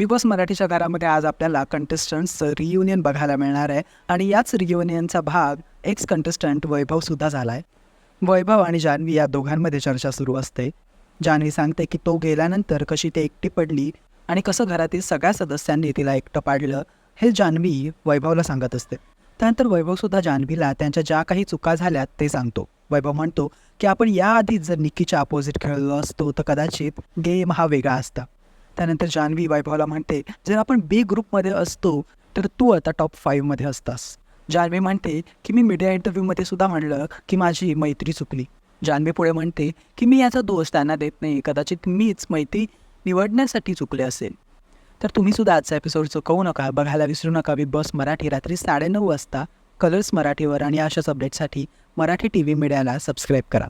Big boss मराठीच्या घरामध्ये आज आपल्याला कंटेस्टंट्सचं रियुनियन बघायला मिळणार आहे. आणि याच रियुनियनचा भाग एक्स कंटेस्टंट वैभवसुद्धा झाला आहे वैभव आणि जान्हवी या दोघांमध्ये चर्चा सुरू असते. जान्हवी सांगते की तो गेल्यानंतर कशी ती एकटी पडली आणि कसं घरातील सगळ्या सदस्यांनी तिला एकटं पाडलं हे जान्हवी वैभवला सांगत असते. त्यानंतर वैभवसुद्धा जान्हवीला त्यांच्या ज्या काही चुका झाल्यात ते सांगतो. वैभव म्हणतो की आपण याआधीच जर निक्कीच्या अपोजिट खेळलो असतो तर कदाचित गेम हा वेगळा असता. त्यानंतर जान्हवी वैभवला म्हणते जर आपण बी ग्रुपमध्ये असतो तर तू आता टॉप फाईव्हमध्ये असतास. जान्हवी म्हणते की मी मीडिया इंटरव्ह्यूमध्ये सुद्धा म्हणलं की माझी मैत्री चुकली. जान्हवी पुढे म्हणते की मी याचा दोष त्यांना देत नाही. कदाचित मीच मैत्री निवडण्यासाठी चुकले असेल. तर तुम्ही सुद्धा आजचा एपिसोड चुकवू नका. बघायला विसरू नका. बिग बॉस मराठी रात्री साडेनऊ वाजता. कलर्स मराठीवर आणि अशाच अपडेटसाठी मराठी टी व्ही मीडियाला सबस्क्राईब करा.